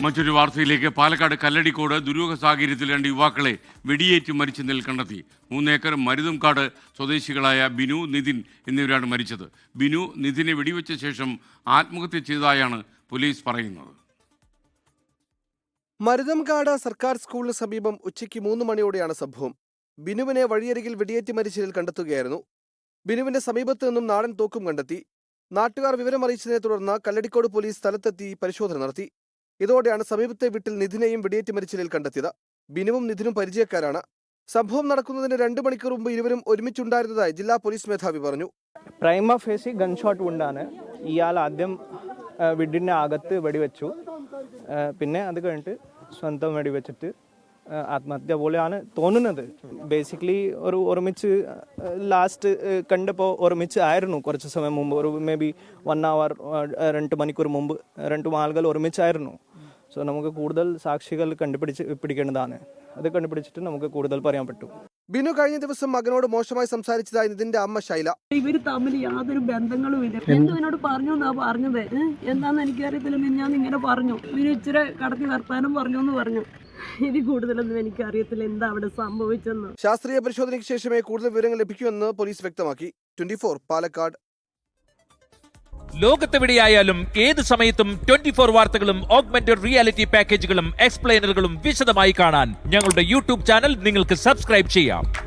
മറ്റൊരു വാർത്തയിലേക്ക്. പാലക്കാട് കല്ലടിക്കോട് ദുരൂഹ സാഹചര്യത്തിൽ രണ്ട് യുവാക്കളെ വെടിയേറ്റ് മരിച്ച നിൽ കണ്ടെത്തി മൂന്നേക്കർ മരുതുംകാട് സ്വദേശികളായ ബിനു നിതിൻ എന്നിവരാണ് മരിച്ചത്. ബിനു നിതിനെ വെടിവെച്ച ശേഷം ആത്മഹത്യ ചെയ്തതായാണ് പോലീസ് പറയുന്നത്. മരുതംകാട് സർക്കാർ സ്കൂളിന് സമീപം ഉച്ചയ്ക്ക് മൂന്ന് മണിയോടെയാണ് സംഭവം. ബിനുവിനെ വഴിയരികിൽ വെടിയേറ്റ് മരിച്ച നിലയിൽ കണ്ടെത്തുകയായിരുന്നു. ബിനുവിന്റെ സമീപത്ത് നിന്നും നാടൻ തോക്കും കണ്ടെത്തി. നാട്ടുകാർ വിവരമറിയിച്ചതിനെ തുടർന്ന് കല്ലടിക്കോട് പോലീസ് സ്ഥലത്തെത്തി പരിശോധന നടത്തി. ഇതോടെയാണ് സമീപത്തെ വീട്ടിൽ നിധിനെയും വെടിയേറ്റ് മരിച്ച നിലയിൽ കണ്ടെത്തിയത്. ബിനുവും നിധിനും പരിചയക്കാരാണ്. സംഭവം നടക്കുന്നതിന് രണ്ട് മണിക്കൂർ മുമ്പ് ഇരുവരും ഒരുമിച്ചുണ്ടായിരുന്നതായി ജില്ലാ പോലീസ് മേധാവി പറഞ്ഞു. പ്രൈമ ഫേസി ഗൺഷോട്ട് ഷോട്ട് കൊണ്ടാണ് ഇയാൾ ആദ്യം വീടിന്റെ അകത്ത് വെടിവെച്ചു. പിന്നെ അത് കഴിഞ്ഞിട്ട് സ്വന്തം വെടിവെച്ചിട്ട് ആത്മഹത്യ പോലെയാണ് തോന്നുന്നത്. ബേസിക്കലി ഒരു ഒരുമിച്ച് ലാസ്റ്റ് കണ്ടപ്പോൾ ഒരുമിച്ച് ആയിരുന്നു. കുറച്ച് സമയം മുമ്പ് ഒരു മേ ബി വൺ അവർ രണ്ട് മണിക്കൂർ മുമ്പ് രണ്ട് ആളുകൾ ഒരുമിച്ചായിരുന്നു. സോ നമുക്ക് കൂടുതൽ സാക്ഷികൾ കണ്ടുപിടിച്ച് പിടിക്കേണ്ടതാണ്. അത് കണ്ടുപിടിച്ചിട്ട് നമുക്ക് കൂടുതൽ പറയാൻ പറ്റും. ബിനു കഴിഞ്ഞ ദിവസം മകനോട് മോശമായി സംസാരിച്ചതായി നിതിന്റെ അമ്മ ശൈല. ഇവർ തമ്മിൽ യാതൊരു ബന്ധങ്ങളും ഇല്ല. എന്തോ? എന്നോട് പറഞ്ഞു എന്നാ പറഞ്ഞത്? എന്താന്ന് എനിക്കറിയത്തില്ല. ഞാൻ ഇങ്ങനെ പറഞ്ഞു. ഇവർ ഇച്ചിരി കടത്തി വർത്താനം പറഞ്ഞു എന്ന് പറഞ്ഞു. ഇതിൽ കൂടുതലൊന്നും എനിക്ക് അറിയത്തില്ല എന്താ അവിടെ സംഭവിച്ചെന്ന്. ശാസ്ത്രീയ പരിശോധനയ്ക്ക് ശേഷമേ കൂടുതൽ വിവരങ്ങൾ ലഭിക്കുമെന്ന് പോലീസ് വ്യക്തമാക്കി. ട്വന്റി പാലക്കാട്. ലോകത്തെവിടെയായാലും ഏത് സമയത്തും ട്വന്റി ഫോർ വാർത്തകളും ഓഗ്മെന്റഡ് റിയാലിറ്റി പാക്കേജുകളും എക്സ്പ്ലെയിനറുകളും വിശദമായി കാണാൻ ഞങ്ങളുടെ യൂട്യൂബ് ചാനൽ നിങ്ങൾക്ക് സബ്സ്ക്രൈബ് ചെയ്യാം.